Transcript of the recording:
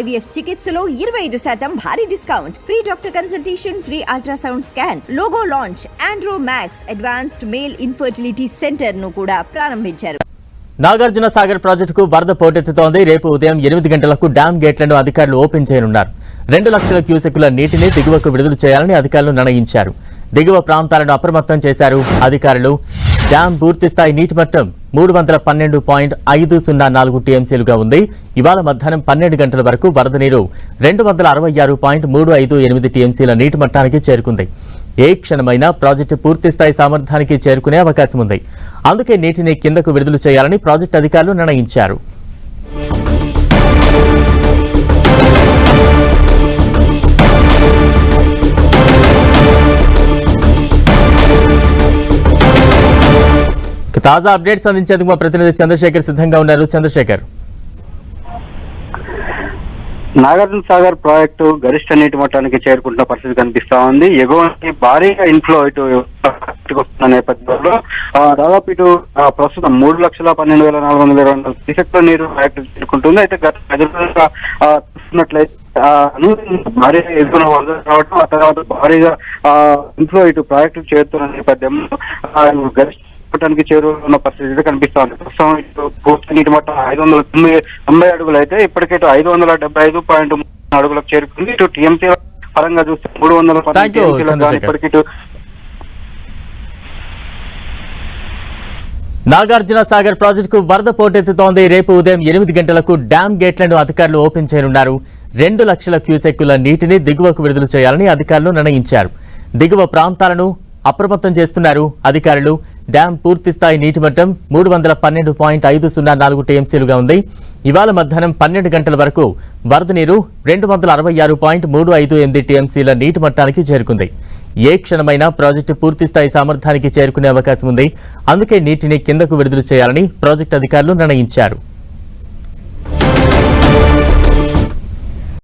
IVF చికిత్సలో ఇరవై ఐదు శాతం భారీ discount. Free doctor consultation free ultrasound scan logo launch Andro Max advanced male infertility సెంటర్ను కూడా ప్రారంభించారు. నాగార్జున సాగర్ ప్రాజెక్టుకు వరద పోటెత్తుతోంది. రేపు ఉదయం ఎనిమిది గంటలకు డ్యామ్ గేట్లను అధికారులు ఓపెన్ చేయనున్నారు. రెండు లక్షల క్యూసెక్కుల నీటిని దిగువకు విడుదల చేయాలని అధికారులు నిర్ణయించారు. దిగువ ప్రాంతాలను అప్రమత్తం చేశారు అధికారులు. డ్యాం పూర్తిస్థాయి నీటి మట్టం మూడు వందల పన్నెండు పాయింట్ ఐదు సున్నా నాలుగు టీఎంసీలుగా ఉంది. ఇవాళ మధ్యాహ్నం పన్నెండు గంటల వరకు వరద నీరు రెండు వందల అరవై ఆరు పాయింట్ మూడు ఐదు ఎనిమిది టీఎంసీల నీటి మట్టానికి చేరుకుంది. ఏ క్షణమైనా ప్రాజెక్టు పూర్తిస్థాయి సామర్థ్యానికి చేరుకునే అవకాశం ఉంది. అందుకే నీటిని కిందకు విడుదల చేయాలని ప్రాజెక్టు అధికారులు నిర్ణయించారు. తాజా అప్డేట్స్ అందించేందుకు మా ప్రతినిధి చంద్రశేఖర్ సిద్ధంగా ఉన్నారు. చంద్రశేఖర్. నాగార్జున సాగర్ ప్రాజెక్టు గరిష్ట నీటి మట్టానికి చేరుకుంటున్న పరిస్థితి కనిపిస్తా ఉంది. ఎగువ భారీగా ఇన్ఫ్లో ఇటు వస్తున్న నేపథ్యంలో దాదాపు ఇటు ప్రస్తుతం మూడు లక్షల పన్నెండు వేల నాలుగు వందల ఇరవై వందల క్యూసెక్ల నీరు ప్రాజెక్టు చేరుకుంటుంది. అయితే గత పది రోజులుగా ఆ, చూస్తున్నట్లయితే భారీగా ఎదుగున వరద రావడం ఆ తర్వాత భారీగా ఇన్ఫ్లో ఇటు ప్రాజెక్టు చేరుతున్న నేపథ్యంలో గరిష్ట మట్టానికి చేరుకున్న పరిస్థితి కనిపిస్తా ఉంది. ప్రస్తుతం ఇటు పూర్తి నీటి మట్టం ఐదు వందల తొంభై తొంభై అడుగులు అయితే ఇప్పటికే ఇటు ఐదు వందల డెబ్బై ఐదు పాయింట్ అడుగులకు చేరుకుంది. ఇటు టీఎంసీ పరంగా చూస్తే మూడు వందల. ఇప్పటికి నాగార్జున సాగర్ ప్రాజెక్టుకు వరద పోటెత్తుతోంది. రేపు ఉదయం ఎనిమిది గంటలకు డ్యాం గేట్లను అధికారులు ఓపెన్ చేయనున్నారు. రెండు లక్షల క్యూసెక్కుల నీటిని దిగువకు విడుదల చేయాలని అధికారులు నిర్ణయించారు. దిగువ ప్రాంతాలను అప్రమత్తం చేస్తున్నారు అధికారులు. డ్యాం పూర్తి స్థాయి నీటి మట్టం మూడు వందల పన్నెండు పాయింట్ ఐదు సున్నా నాలుగు టీఎంసీలుగా ఉంది. ఇవాళ మధ్యాహ్నం పన్నెండు గంటల వరకు వరద నీరు రెండు వందల అరవై ఆరు పాయింట్ మూడు ఐదు ఎనిమిది టీఎంసీల నీటి మట్టానికి చేరుకుంది. ఏ క్షణమైనా ప్రాజెక్టు పూర్తి స్థాయి సామర్థ్యానికి చేరుకునే అవకాశం ఉంది. అందుకే నీటిని కిందకు విడుదల చేయాలని ప్రాజెక్టు అధికారులు నిర్ణయించారు.